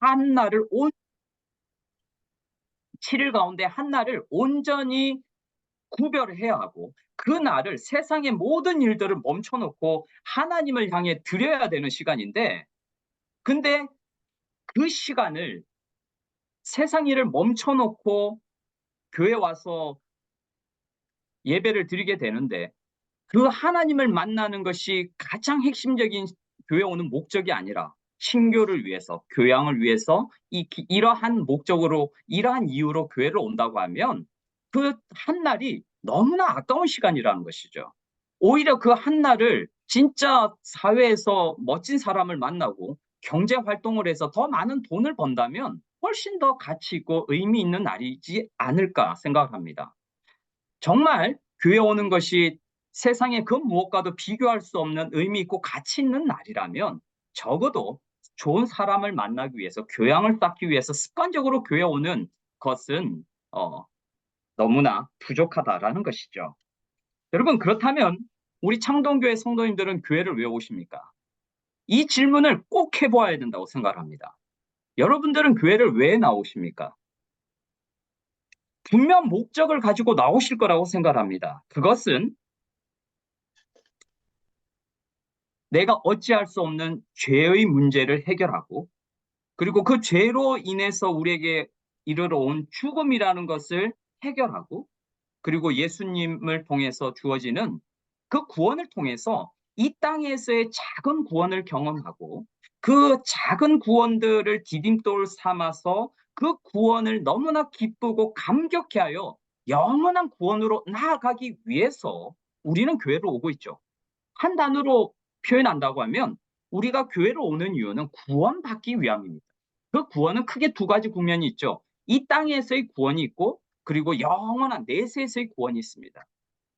한 날을 온 7일 가운데 한 날을 온전히 구별을 해야 하고 그 날을 세상의 모든 일들을 멈춰놓고 하나님을 향해 드려야 되는 시간인데 근데 그 시간을 세상 일을 멈춰놓고 교회 와서 예배를 드리게 되는데 그 하나님을 만나는 것이 가장 핵심적인 교회 오는 목적이 아니라 신교를 위해서 교양을 위해서 이, 이러한 목적으로 이러한 이유로 교회를 온다고 하면 그 한 날이 너무나 아까운 시간이라는 것이죠. 오히려 그 한 날을 진짜 사회에서 멋진 사람을 만나고 경제 활동을 해서 더 많은 돈을 번다면 훨씬 더 가치 있고 의미 있는 날이지 않을까 생각합니다. 정말 교회 오는 것이 세상의 그 무엇과도 비교할 수 없는 의미 있고 가치 있는 날이라면 적어도 좋은 사람을 만나기 위해서 교양을 쌓기 위해서 습관적으로 교회 오는 것은 어, 너무나 부족하다라는 것이죠. 여러분 그렇다면 우리 창동교회 성도님들은 교회를 왜 오십니까? 이 질문을 꼭 해보아야 된다고 생각합니다. 여러분들은 교회를 왜 나오십니까? 분명 목적을 가지고 나오실 거라고 생각합니다. 그것은 내가 어찌할 수 없는 죄의 문제를 해결하고 그리고 그 죄로 인해서 우리에게 이르러 온 죽음이라는 것을 해결하고 그리고 예수님을 통해서 주어지는 그 구원을 통해서 이 땅에서의 작은 구원을 경험하고 그 작은 구원들을 디딤돌 삼아서 그 구원을 너무나 기쁘고 감격해하여 영원한 구원으로 나아가기 위해서 우리는 교회로 오고 있죠. 한 단어로 표현한다고 하면 우리가 교회로 오는 이유는 구원받기 위함입니다. 그 구원은 크게 두 가지 국면이 있죠. 이 땅에서의 구원이 있고 그리고 영원한 내세에서의 구원이 있습니다.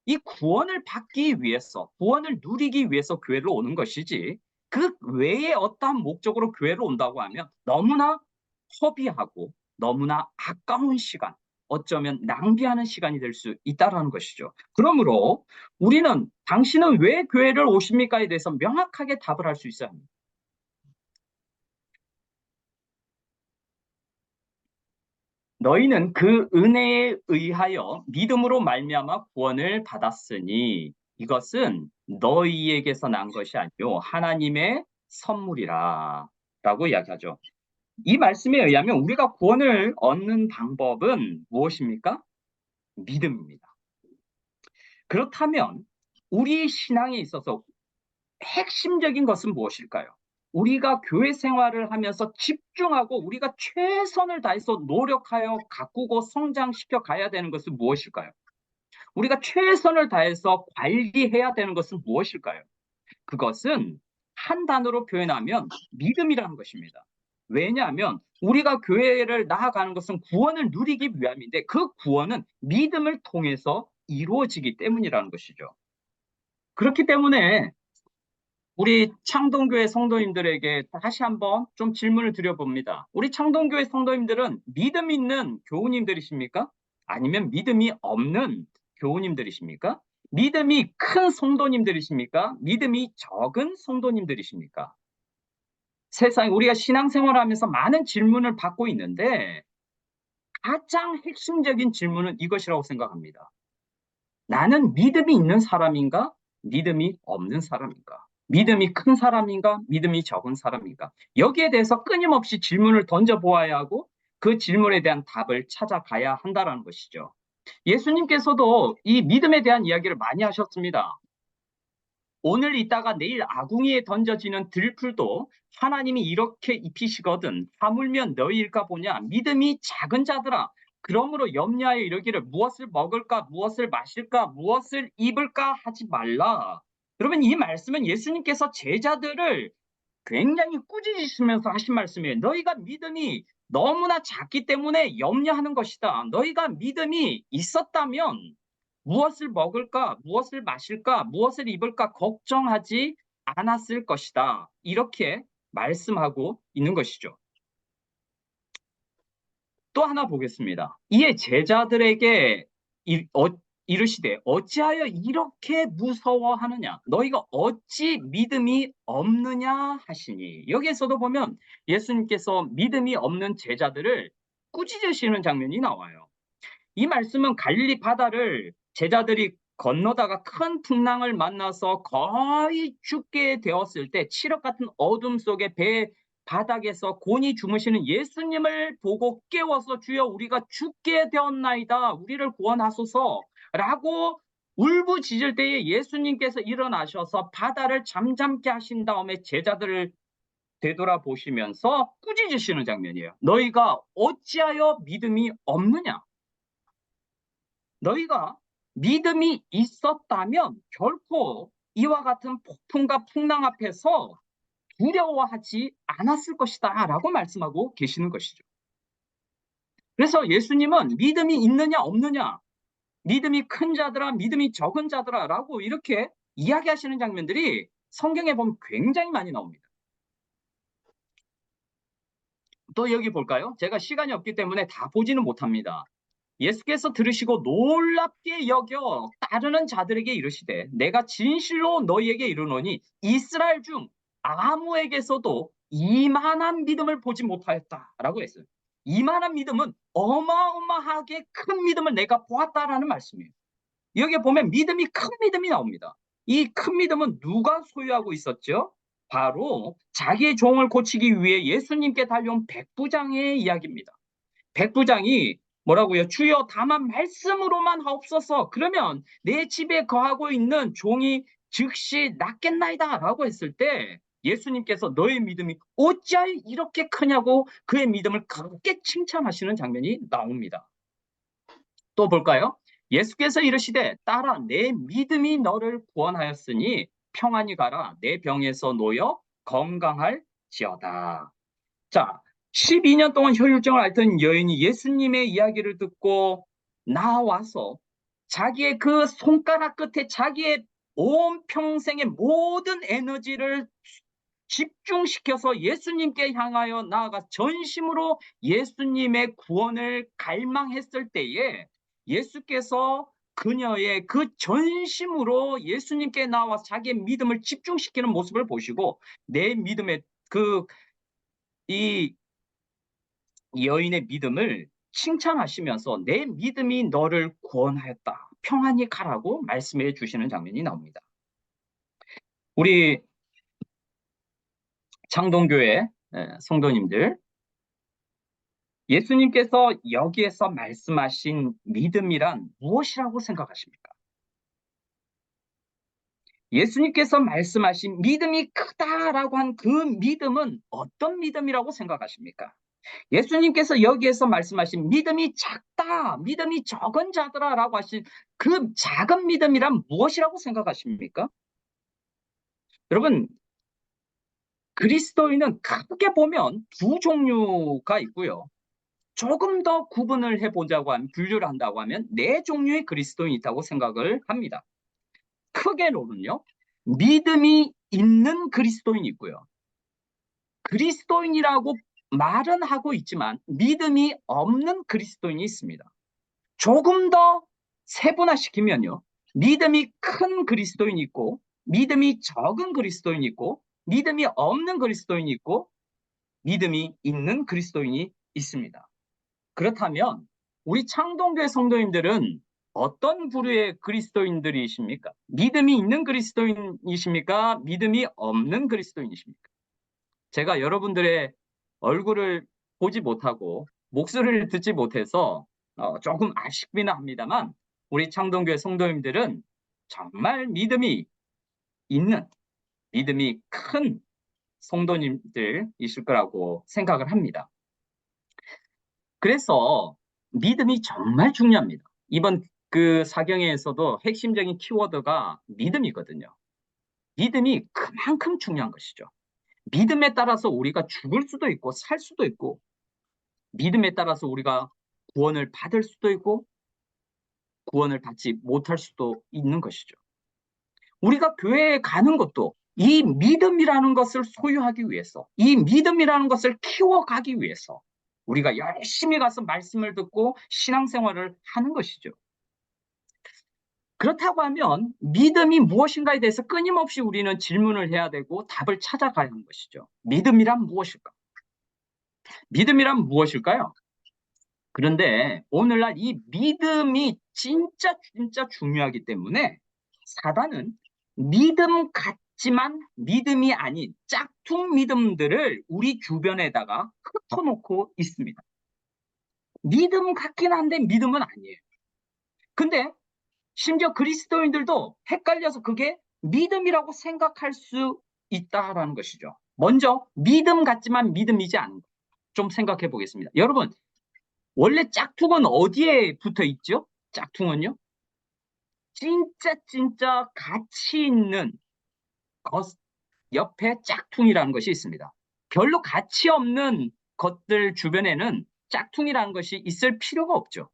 이 구원을 받기 위해서, 구원을 누리기 위해서 교회로 오는 것이지 그 외에 어떠한 목적으로 교회로 온다고 하면 너무나 허비하고 너무나 아까운 시간, 어쩌면 낭비하는 시간이 될 수 있다는 것이죠. 그러므로 우리는 당신은 왜 교회를 오십니까에 대해서 명확하게 답을 할 수 있어야 합니다. 너희는 그 은혜에 의하여 믿음으로 말미암아 구원을 받았으니 이것은 너희에게서 난 것이 아니요 하나님의 선물이라 라고 이야기하죠. 이 말씀에 의하면 우리가 구원을 얻는 방법은 무엇입니까? 믿음입니다. 그렇다면 우리 신앙에 있어서 핵심적인 것은 무엇일까요? 우리가 교회 생활을 하면서 집중하고 우리가 최선을 다해서 노력하여 가꾸고 성장시켜 가야 되는 것은 무엇일까요? 우리가 최선을 다해서 관리해야 되는 것은 무엇일까요? 그것은 한 단어로 표현하면 믿음이라는 것입니다. 왜냐하면 우리가 교회를 나아가는 것은 구원을 누리기 위함인데 그 구원은 믿음을 통해서 이루어지기 때문이라는 것이죠. 그렇기 때문에 우리 창동교회 성도님들에게 다시 한번 좀 질문을 드려봅니다. 우리 창동교회 성도님들은 믿음 있는 교우님들이십니까? 아니면 믿음이 없는 교우님들이십니까? 믿음이 큰 성도님들이십니까? 믿음이 적은 성도님들이십니까? 세상에 우리가 신앙생활을 하면서 많은 질문을 받고 있는데 가장 핵심적인 질문은 이것이라고 생각합니다. 나는 믿음이 있는 사람인가? 믿음이 없는 사람인가? 믿음이 큰 사람인가? 믿음이 적은 사람인가? 여기에 대해서 끊임없이 질문을 던져보아야 하고 그 질문에 대한 답을 찾아가야 한다는 것이죠. 예수님께서도 이 믿음에 대한 이야기를 많이 하셨습니다. 오늘 있다가 내일 아궁이에 던져지는 들풀도 하나님이 이렇게 입히시거든 하물며 너희일까 보냐? 믿음이 작은 자들아 그러므로 염려하여 이러기를 무엇을 먹을까? 무엇을 마실까? 무엇을 입을까? 하지 말라. 여러분 이 말씀은 예수님께서 제자들을 굉장히 꾸짖으시면서 하신 말씀이에요. 너희가 믿음이 너무나 작기 때문에 염려하는 것이다. 너희가 믿음이 있었다면 무엇을 먹을까, 무엇을 마실까, 무엇을 입을까 걱정하지 않았을 것이다. 이렇게 말씀하고 있는 것이죠. 또 하나 보겠습니다. 이에 제자들에게 이, 어, 이르시되 어찌하여 이렇게 무서워하느냐 너희가 어찌 믿음이 없느냐 하시니 여기에서도 보면 예수님께서 믿음이 없는 제자들을 꾸짖으시는 장면이 나와요. 이 말씀은 갈릴리 바다를 제자들이 건너다가 큰 풍랑을 만나서 거의 죽게 되었을 때 칠흑 같은 어둠 속에 배 바닥에서 곤히 주무시는 예수님을 보고 깨워서 주여 우리가 죽게 되었나이다 우리를 구원하소서 라고 울부짖을 때에 예수님께서 일어나셔서 바다를 잠잠케 하신 다음에 제자들을 되돌아보시면서 꾸짖으시는 장면이에요. 너희가 어찌하여 믿음이 없느냐? 너희가 믿음이 있었다면 결코 이와 같은 폭풍과 풍랑 앞에서 두려워하지 않았을 것이다 라고 말씀하고 계시는 것이죠. 그래서 예수님은 믿음이 있느냐 없느냐 믿음이 큰 자들아 믿음이 적은 자들아 라고 이렇게 이야기하시는 장면들이 성경에 보면 굉장히 많이 나옵니다. 또 여기 볼까요? 제가 시간이 없기 때문에 다 보지는 못합니다. 예수께서 들으시고 놀랍게 여겨 따르는 자들에게 이르시되 내가 진실로 너희에게 이르노니 이스라엘 중 아무에게서도 이만한 믿음을 보지 못하였다라고 했어요. 이만한 믿음은 어마어마하게 큰 믿음을 내가 보았다라는 말씀이에요. 여기 보면 믿음이 큰 믿음이 나옵니다. 이 큰 믿음은 누가 소유하고 있었죠? 바로 자기의 종을 고치기 위해 예수님께 달려온 백부장의 이야기입니다. 백부장이 뭐라고요? 주여 다만 말씀으로만 하옵소서. 그러면 내 집에 거하고 있는 종이 즉시 낫겠나이다 라고 했을 때 예수님께서 너의 믿음이 어찌하여 이렇게 크냐고 그의 믿음을 크게 칭찬하시는 장면이 나옵니다. 또 볼까요? 예수께서 이르시되 딸아 내 믿음이 너를 구원하였으니 평안히 가라 내 병에서 놓여 건강할지어다. 자, 12년 동안 혈류증을 앓던 여인이 예수님의 이야기를 듣고 나와서 자기의 그 손가락 끝에 자기의 온 평생의 모든 에너지를 집중시켜서 예수님께 향하여 나아가 전심으로 예수님의 구원을 갈망했을 때에 예수께서 그녀의 그 전심으로 예수님께 나와 자기의 믿음을 집중시키는 모습을 보시고 내 믿음의 그 이 여인의 믿음을 칭찬하시면서 내 믿음이 너를 구원하였다. 평안히 가라고 말씀해 주시는 장면이 나옵니다. 우리 창동교회 성도님들 예수님께서 여기에서 말씀하신 믿음이란 무엇이라고 생각하십니까? 예수님께서 말씀하신 믿음이 크다라고 한 그 믿음은 어떤 믿음이라고 생각하십니까? 예수님께서 여기에서 말씀하신 믿음이 작다, 믿음이 적은 자들아라고 하신 그 작은 믿음이란 무엇이라고 생각하십니까? 여러분, 그리스도인은 크게 보면 두 종류가 있고요. 조금 더 구분을 해보자고 하면, 분류를 한다고 하면 네 종류의 그리스도인이 있다고 생각을 합니다. 크게로는요, 믿음이 있는 그리스도인이 있고요. 그리스도인이라고 말은 하고 있지만 믿음이 없는 그리스도인이 있습니다. 조금 더 세분화시키면요. 믿음이 큰 그리스도인이 있고 믿음이 적은 그리스도인이 있고 믿음이 없는 그리스도인이 있고 믿음이 있는 그리스도인이 있습니다. 그렇다면 우리 창동교회 성도님들은 어떤 부류의 그리스도인들이십니까? 믿음이 있는 그리스도인이십니까? 믿음이 없는 그리스도인이십니까? 제가 여러분들의 얼굴을 보지 못하고 목소리를 듣지 못해서 어, 조금 아쉽기는 합니다만 우리 창동교회 성도님들은 정말 믿음이 있는 믿음이 큰 성도님들이실 거라고 생각을 합니다. 그래서 믿음이 정말 중요합니다. 이번 그 사경에서도 핵심적인 키워드가 믿음이거든요. 믿음이 그만큼 중요한 것이죠. 믿음에 따라서 우리가 죽을 수도 있고 살 수도 있고 믿음에 따라서 우리가 구원을 받을 수도 있고 구원을 받지 못할 수도 있는 것이죠. 우리가 교회에 가는 것도 이 믿음이라는 것을 소유하기 위해서, 이 믿음이라는 것을 키워가기 위해서 우리가 열심히 가서 말씀을 듣고 신앙생활을 하는 것이죠. 그렇다고 하면 믿음이 무엇인가에 대해서 끊임없이 우리는 질문을 해야 되고 답을 찾아가야 하는 것이죠. 믿음이란 무엇일까? 믿음이란 무엇일까요? 그런데 오늘날 이 믿음이 진짜 진짜 중요하기 때문에 사단은 믿음 같지만 믿음이 아닌 짝퉁 믿음들을 우리 주변에다가 흩어놓고 있습니다. 믿음 같긴 한데 믿음은 아니에요. 근데 심지어 그리스도인들도 헷갈려서 그게 믿음이라고 생각할 수 있다라는 것이죠. 먼저 믿음 같지만 믿음이지 않은 것. 좀 생각해 보겠습니다. 여러분, 원래 짝퉁은 어디에 붙어 있죠? 짝퉁은요? 진짜 진짜 가치 있는 것 옆에 짝퉁이라는 것이 있습니다. 별로 가치 없는 것들 주변에는 짝퉁이라는 것이 있을 필요가 없죠.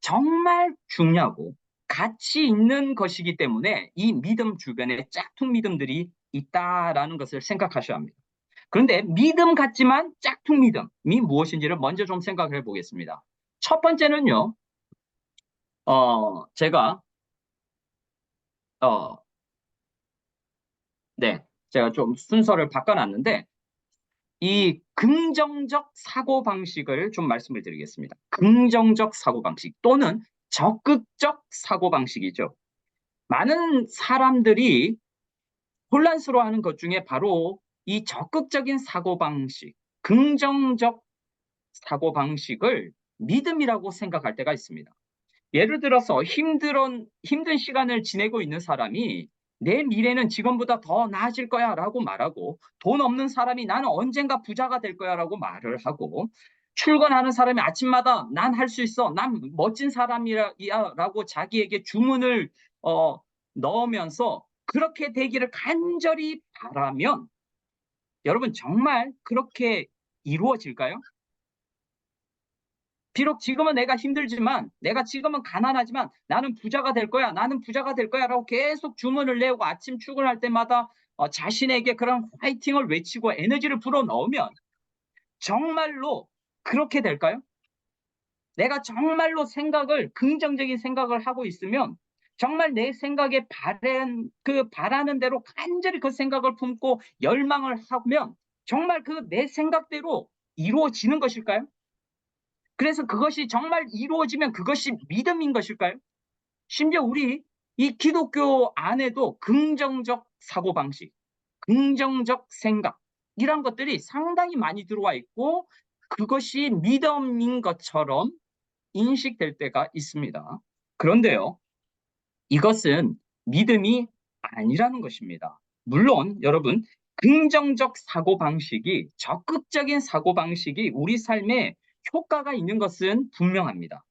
정말 중요하고 가치 있는 것이기 때문에 이 믿음 주변에 짝퉁 믿음들이 있다라는 것을 생각하셔야 합니다. 그런데 믿음 같지만 짝퉁 믿음이 무엇인지를 먼저 좀 생각해 보겠습니다. 첫 번째는요, 어, 제가, 어, 네, 제가 좀 순서를 바꿔놨는데, 이 긍정적 사고 방식을 좀 말씀을 드리겠습니다. 긍정적 사고 방식 또는 적극적 사고 방식이죠. 많은 사람들이 혼란스러워하는 것 중에 바로 이 적극적인 사고 방식, 긍정적 사고 방식을 믿음이라고 생각할 때가 있습니다. 예를 들어서 힘든, 힘든 시간을 지내고 있는 사람이 내 미래는 지금보다 더 나아질 거야 라고 말하고 돈 없는 사람이 나는 언젠가 부자가 될 거야 라고 말을 하고 출근하는 사람이 아침마다 난 할 수 있어 난 멋진 사람이야 라고 자기에게 주문을 어, 넣으면서 그렇게 되기를 간절히 바라면 여러분 정말 그렇게 이루어질까요? 비록 지금은 내가 힘들지만 내가 지금은 가난하지만 나는 부자가 될 거야 나는 부자가 될 거야 라고 계속 주문을 내고 아침 출근할 때마다 어, 자신에게 그런 화이팅을 외치고 에너지를 불어넣으면 정말로 그렇게 될까요? 내가 정말로 생각을 긍정적인 생각을 하고 있으면 정말 내 생각에 바란 그 바라는 대로 간절히 그 생각을 품고 열망을 하면 정말 그 내 생각대로 이루어지는 것일까요? 그래서 그것이 정말 이루어지면 그것이 믿음인 것일까요? 심지어 우리 이 기독교 안에도 긍정적 사고방식, 긍정적 생각, 이런 것들이 상당히 많이 들어와 있고 그것이 믿음인 것처럼 인식될 때가 있습니다. 그런데요, 이것은 믿음이 아니라는 것입니다. 물론 여러분, 긍정적 사고방식이, 적극적인 사고방식이 우리 삶에 효과가 있는 것은 분명합니다.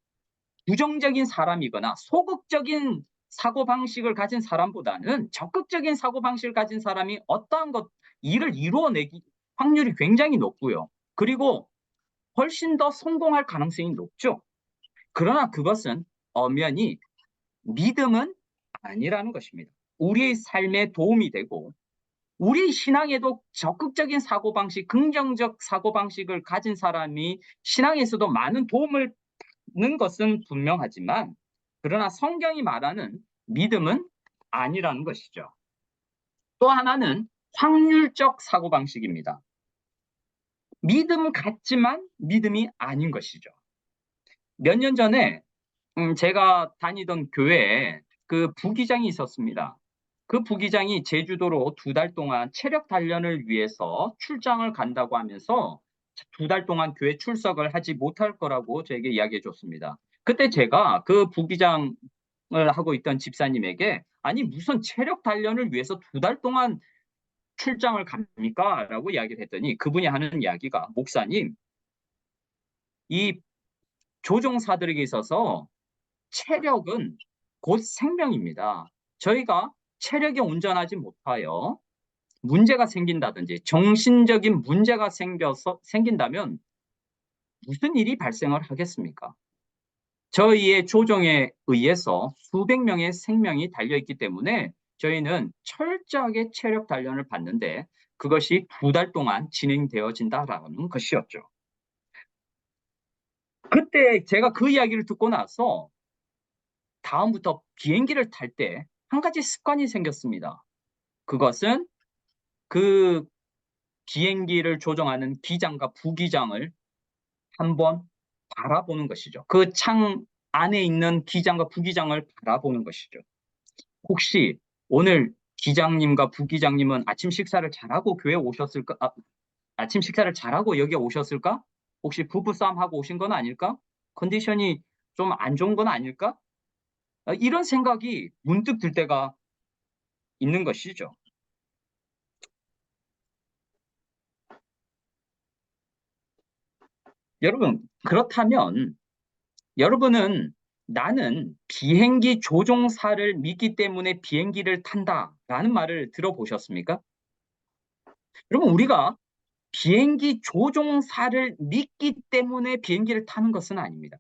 부정적인 사람이거나 소극적인 사고방식을 가진 사람보다는 적극적인 사고방식을 가진 사람이 어떠한 것, 일을 이루어내기 확률이 굉장히 높고요. 그리고 훨씬 더 성공할 가능성이 높죠. 그러나 그것은 엄연히 믿음은 아니라는 것입니다. 우리의 삶에 도움이 되고 우리 신앙에도 적극적인 사고방식, 긍정적 사고방식을 가진 사람이 신앙에서도 많은 도움을 받는 것은 분명하지만 그러나 성경이 말하는 믿음은 아니라는 것이죠. 또 하나는 확률적 사고방식입니다. 믿음 같지만 믿음이 아닌 것이죠. 몇 년 전에 음, 제가 다니던 교회에 그 부기장이 있었습니다. 그 부기장이 제주도로 두 달 동안 체력 단련을 위해서 출장을 간다고 하면서 두 달 동안 교회 출석을 하지 못할 거라고 저에게 이야기해 줬습니다. 그때 제가 그 부기장을 하고 있던 집사님에게 아니 무슨 체력 단련을 위해서 두 달 동안 출장을 갑니까? 라고 이야기를 했더니 그분이 하는 이야기가 목사님 이 조종사들에게 있어서 체력은 곧 생명입니다. 저희가 체력이 온전하지 못하여 문제가 생긴다든지 정신적인 문제가 생겨서 생긴다면 무슨 일이 발생을 하겠습니까? 저희의 조정에 의해서 수백 명의 생명이 달려있기 때문에 저희는 철저하게 체력 단련을 받는데 그것이 두 달 동안 진행되어진다라는 것이었죠. 그때 제가 그 이야기를 듣고 나서 다음부터 비행기를 탈 때 한 가지 습관이 생겼습니다. 그것은 그 비행기를 조종하는 기장과 부기장을 한번 바라보는 것이죠. 그 창 안에 있는 기장과 부기장을 바라보는 것이죠. 혹시 오늘 기장님과 부기장님은 아침 식사를 잘하고 교회 오셨을까? 아, 아침 식사를 잘하고 여기 오셨을까? 혹시 부부싸움 하고 오신 건 아닐까? 컨디션이 좀 안 좋은 건 아닐까? 아, 이런 생각이 문득 들 때가 있는 것이죠. 여러분, 그렇다면 여러분은 나는 비행기 조종사를 믿기 때문에 비행기를 탄다 라는 말을 들어보셨습니까? 여러분, 우리가 비행기 조종사를 믿기 때문에 비행기를 타는 것은 아닙니다.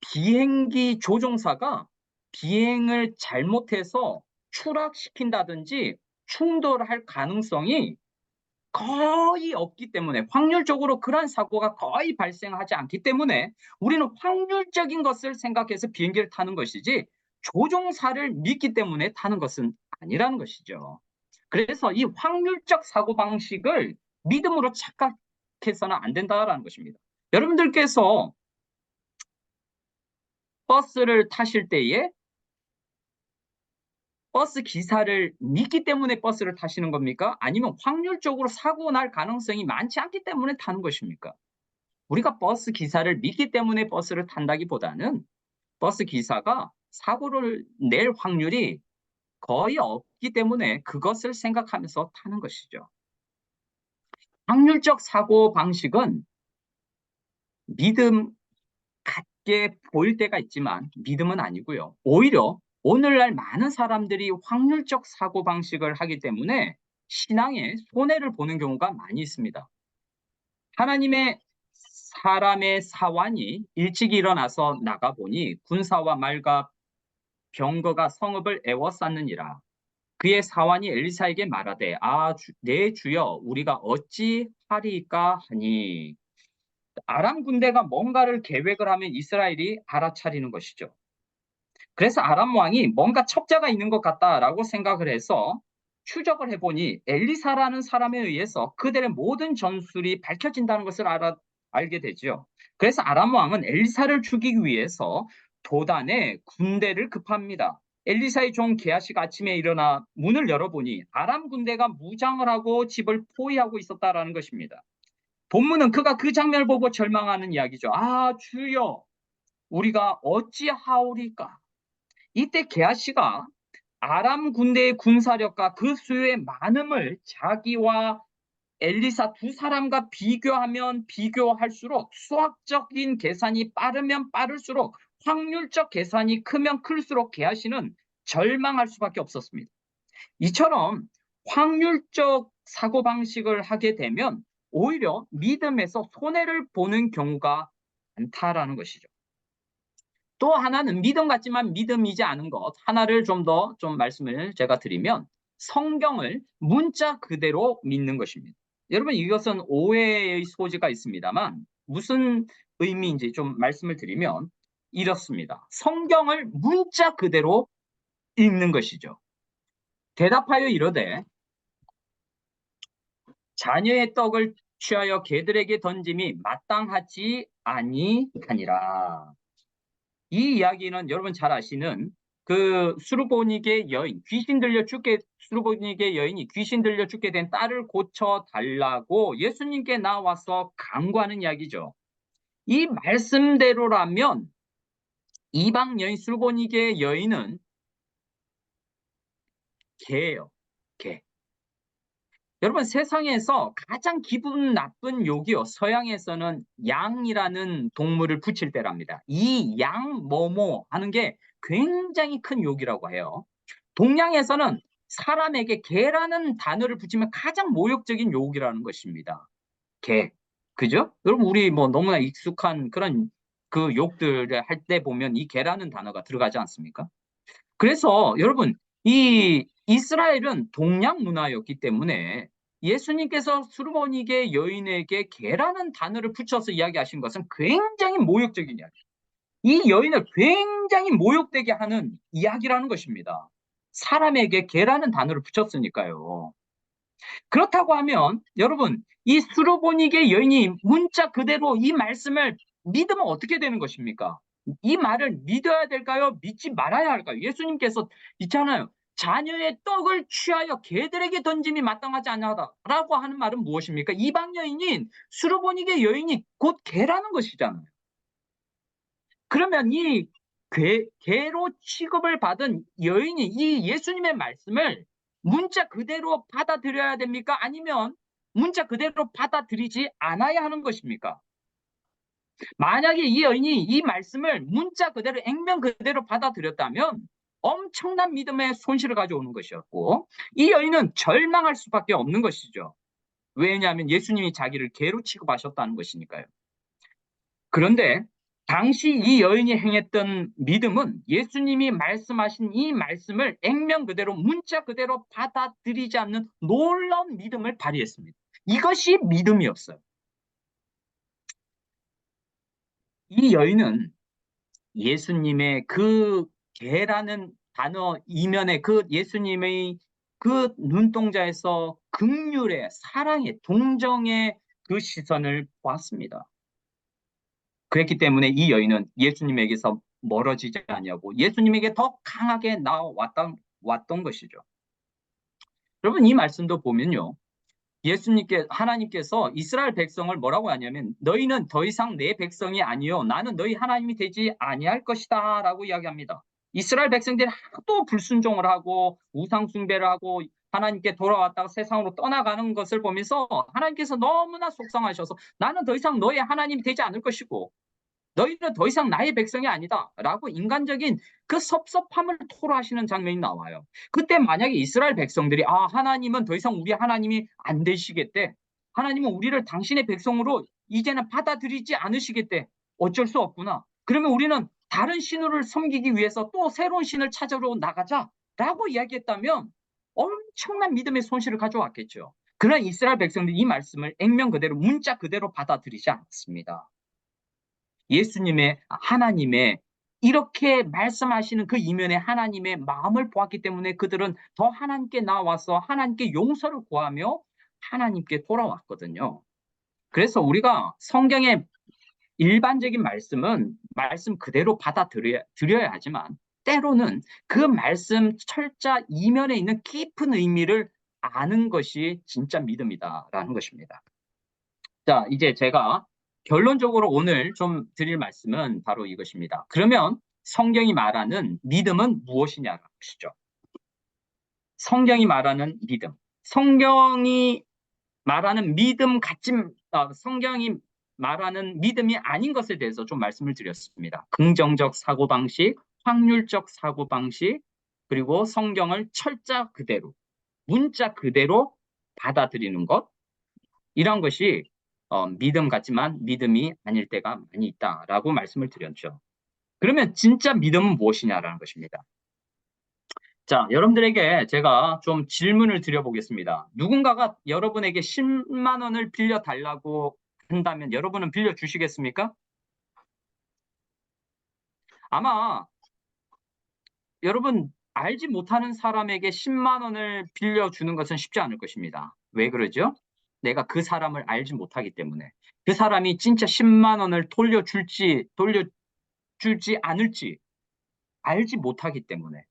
비행기 조종사가 비행을 잘못해서 추락시킨다든지 충돌할 가능성이 거의 없기 때문에 확률적으로 그러한 사고가 거의 발생하지 않기 때문에 우리는 확률적인 것을 생각해서 비행기를 타는 것이지 조종사를 믿기 때문에 타는 것은 아니라는 것이죠. 그래서 이 확률적 사고 방식을 믿음으로 착각해서는 안 된다라는 것입니다. 여러분들께서 버스를 타실 때에 버스 기사를 믿기 때문에 버스를 타시는 겁니까? 아니면 확률적으로 사고 날 가능성이 많지 않기 때문에 타는 것입니까? 우리가 버스 기사를 믿기 때문에 버스를 탄다기보다는 버스 기사가 사고를 낼 확률이 거의 없기 때문에 그것을 생각하면서 타는 것이죠. 확률적 사고 방식은 믿음 같게 보일 때가 있지만 믿음은 아니고요. 오히려 오늘날 많은 사람들이 확률적 사고 방식을 하기 때문에 신앙에 손해를 보는 경우가 많이 있습니다. 하나님의 사람의 사환이 일찍 일어나서 나가보니 군사와 말과 병거가 성읍을 애워쌌느니라. 그의 사환이 엘리사에게 말하되 아, 주, 내 주여 우리가 어찌 하리까 하니 아람 군대가 뭔가를 계획을 하면 이스라엘이 알아차리는 것이죠. 그래서 아람 왕이 뭔가 첩자가 있는 것 같다라고 생각을 해서 추적을 해보니 엘리사라는 사람에 의해서 그들의 모든 전술이 밝혀진다는 것을 알아, 알게 되죠. 그래서 아람 왕은 엘리사를 죽이기 위해서 도단에 군대를 급합니다. 엘리사의 종 게하시가 아침에 일어나 문을 열어보니 아람 군대가 무장을 하고 집을 포위하고 있었다라는 것입니다. 본문은 그가 그 장면을 보고 절망하는 이야기죠. 아 주여 우리가 어찌하오리까 이때 게하시가 아람 군대의 군사력과 그 수요의 많음을 자기와 엘리사 두 사람과 비교하면 비교할수록 수학적인 계산이 빠르면 빠를수록 확률적 계산이 크면 클수록 게하시는 절망할 수밖에 없었습니다. 이처럼 확률적 사고방식을 하게 되면 오히려 믿음에서 손해를 보는 경우가 많다라는 것이죠. 또 하나는 믿음 같지만 믿음이지 않은 것 하나를 좀 더좀 좀 말씀을 제가 드리면 성경을 문자 그대로 믿는 것입니다. 여러분 이것은 오해의 소지가 있습니다만 무슨 의미인지 좀 말씀을 드리면 이렇습니다. 성경을 문자 그대로 읽는 것이죠. 대답하여 이르되 자녀의 떡을 취하여 개들에게 던짐이 마땅하지 아니하니라. 이 이야기는 여러분 잘 아시는 그 수르보닉의 여인, 귀신 들려 죽게 수르보닉의 여인이 귀신 들려 죽게 된 딸을 고쳐 달라고 예수님께 나와서 강구하는 이야기죠. 이 말씀대로라면 이방 여인 수르보닉의 여인은 개예요. 개. 여러분 세상에서 가장 기분 나쁜 욕이요. 서양에서는 양이라는 동물을 붙일 때랍니다. 이 양 뭐뭐 하는 게 굉장히 큰 욕이라고 해요. 동양에서는 사람에게 개라는 단어를 붙이면 가장 모욕적인 욕이라는 것입니다. 개. 그죠? 여러분 우리 뭐 너무나 익숙한 그런 그 욕들을 할 때 보면 이 개라는 단어가 들어가지 않습니까? 그래서 여러분 이 이스라엘은 동양 문화였기 때문에 예수님께서 수르보닉의 여인에게 개라는 단어를 붙여서 이야기하신 것은 굉장히 모욕적인 이야기. 이 여인을 굉장히 모욕되게 하는 이야기라는 것입니다. 사람에게 개라는 단어를 붙였으니까요. 그렇다고 하면 여러분 이 수르보니게 여인이 문자 그대로 이 말씀을 믿으면 어떻게 되는 것입니까? 이 말을 믿어야 될까요? 믿지 말아야 할까요? 예수님께서 있잖아요. 자녀의 떡을 취하여 개들에게 던짐이 마땅하지 않냐라고 하는 말은 무엇입니까? 이방 여인인 수르보니게 여인이 곧 개라는 것이잖아요. 그러면 이 개, 개로 취급을 받은 여인이 이 예수님의 말씀을 문자 그대로 받아들여야 됩니까? 아니면 문자 그대로 받아들이지 않아야 하는 것입니까? 만약에 이 여인이 이 말씀을 문자 그대로 액면 그대로 받아들였다면 엄청난 믿음의 손실을 가져오는 것이었고 이 여인은 절망할 수밖에 없는 것이죠. 왜냐하면 예수님이 자기를 개로 취급하셨다는 것이니까요. 그런데 당시 이 여인이 행했던 믿음은 예수님이 말씀하신 이 말씀을 액면 그대로 문자 그대로 받아들이지 않는 놀라운 믿음을 발휘했습니다. 이것이 믿음이었어요. 이 여인은 예수님의 그 개라는 단어 이면에 그 예수님의 그 눈동자에서 극률의 사랑의 동정의 그 시선을 보았습니다. 그랬기 때문에 이 여인은 예수님에게서 멀어지지 않냐고 예수님에게 더 강하게 나왔던 왔던 것이죠. 여러분 이 말씀도 보면요. 예수님께 하나님께서 이스라엘 백성을 뭐라고 하냐면 너희는 더 이상 내 백성이 아니요 나는 너희 하나님이 되지 아니할 것이다라고 이야기합니다. 이스라엘 백성들이 하도 불순종을 하고 우상 숭배를 하고 하나님께 돌아왔다가 세상으로 떠나가는 것을 보면서 하나님께서 너무나 속상하셔서 나는 더 이상 너의 하나님이 되지 않을 것이고 너희는 더 이상 나의 백성이 아니다 라고 인간적인 그 섭섭함을 토로하시는 장면이 나와요. 그때 만약에 이스라엘 백성들이 아 하나님은 더 이상 우리 하나님이 안 되시겠대. 하나님은 우리를 당신의 백성으로 이제는 받아들이지 않으시겠대. 어쩔 수 없구나. 그러면 우리는 다른 신을 섬기기 위해서 또 새로운 신을 찾으러 나가자 라고 이야기했다면 엄청난 믿음의 손실을 가져왔겠죠. 그러나 이스라엘 백성들이 이 말씀을 액면 그대로 문자 그대로 받아들이지 않았습니다. 예수님의 하나님의 이렇게 말씀하시는 그 이면에 하나님의 마음을 보았기 때문에 그들은 더 하나님께 나와서 하나님께 용서를 구하며 하나님께 돌아왔거든요. 그래서 우리가 성경의 일반적인 말씀은 말씀 그대로 받아들여야 하지만 때로는 그 말씀 철자 이면에 있는 깊은 의미를 아는 것이 진짜 믿음이다라는 것입니다. 자, 이제 제가 결론적으로 오늘 좀 드릴 말씀은 바로 이것입니다. 그러면 성경이 말하는 믿음은 무엇이냐는 것이죠. 성경이 말하는 믿음. 성경이 말하는 믿음 같지, 아, 성경이 말하는 믿음이 아닌 것에 대해서 좀 말씀을 드렸습니다. 긍정적 사고방식, 확률적 사고방식, 그리고 성경을 철자 그대로, 문자 그대로 받아들이는 것, 이런 것이 어, 믿음 같지만 믿음이 아닐 때가 많이 있다라고 말씀을 드렸죠. 그러면 진짜 믿음은 무엇이냐라는 것입니다. 자, 여러분들에게 제가 좀 질문을 드려보겠습니다. 누군가가 여러분에게 10만 원을 빌려 달라고 한다면 여러분은 빌려 주시겠습니까? 아마 여러분 알지 못하는 사람에게 10만 원을 빌려 주는 것은 쉽지 않을 것입니다. 왜 그러죠? 내가 그 사람을 알지 못하기 때문에 그 사람이 진짜 10만 원을 돌려줄지 돌려줄지 않을지 알지 못하기 때문에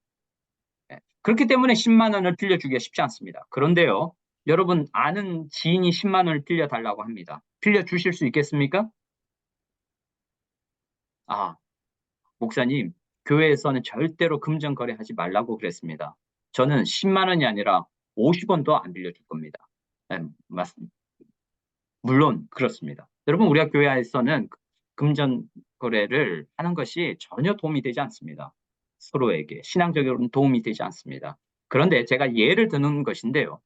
예, 그렇기 때문에 10만 원을 빌려주기가 쉽지 않습니다. 그런데요 여러분 아는 지인이 10만 원을 빌려달라고 합니다. 빌려주실 수 있겠습니까? 아 목사님 교회에서는 절대로 금전 거래하지 말라고 그랬습니다. 저는 10만 원이 아니라 50원도 안 빌려줄 겁니다. 네, 맞습니다. 물론 그렇습니다. 여러분 우리가 교회에서는 금전 거래를 하는 것이 전혀 도움이 되지 않습니다. 서로에게 신앙적으로는 도움이 되지 않습니다. 그런데 제가 예를 드는 것인데요.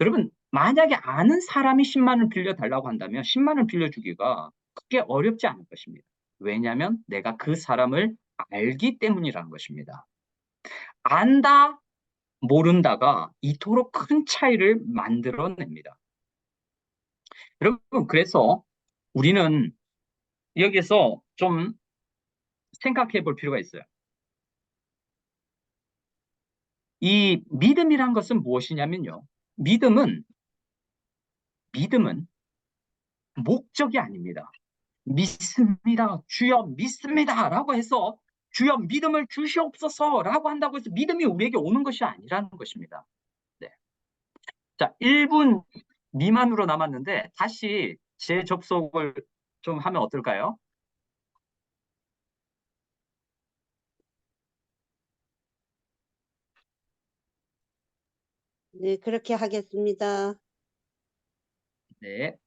여러분 만약에 아는 사람이 10만 원 빌려 달라고 한다면 10만 원 빌려주기가 크게 어렵지 않을 것입니다. 왜냐하면 내가 그 사람을 알기 때문이라는 것입니다. 안다, 모른다가 이토록 큰 차이를 만들어냅니다. 여러분, 그래서 우리는 여기서 좀 생각해 볼 필요가 있어요. 이 믿음이란 것은 무엇이냐면요. 믿음은, 믿음은 목적이 아닙니다. 믿습니다. 주여 믿습니다. 라고 해서 주여 믿음을 주시옵소서 라고 한다고 해서 믿음이 우리에게 오는 것이 아니라는 것입니다. 네. 자, 1분 미만으로 남았는데 다시 재접속을 좀 하면 어떨까요? 네, 그렇게 하겠습니다. 네.